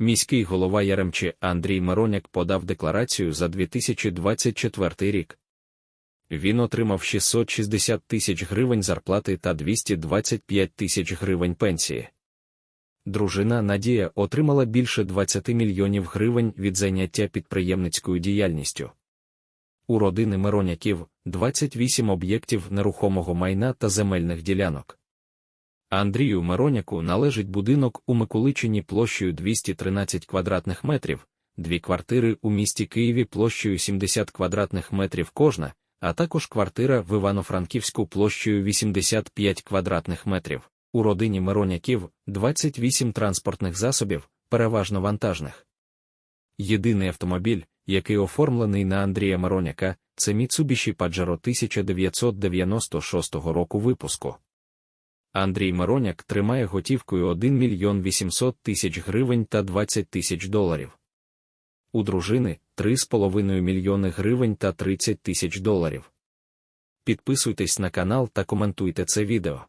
Міський голова Яремче Андрій Мироняк подав декларацію за 2024 рік. Він отримав 660 тисяч гривень зарплати та 225 тисяч гривень пенсії. Дружина Надія отримала більше 20 мільйонів гривень від заняття підприємницькою діяльністю. У родини Мироняків 28 об'єктів нерухомого майна та земельних ділянок. Андрію Мироняку належить будинок у Миколичині площею 213 квадратних метрів, дві квартири у місті Києві площею 70 квадратних метрів кожна, а також квартира в Івано-Франківську площею 85 квадратних метрів. У родині Мироняків 28 транспортних засобів, переважно вантажних. Єдиний автомобіль, який оформлений на Андрія Мироняка, це Mitsubishi Pajero 1996 року випуску. Андрій Мироняк тримає готівкою 1 мільйон 800 тисяч гривень та 20 тисяч доларів. У дружини 3,5 мільйони гривень та 30 тисяч доларів. Підписуйтесь на канал та коментуйте це відео.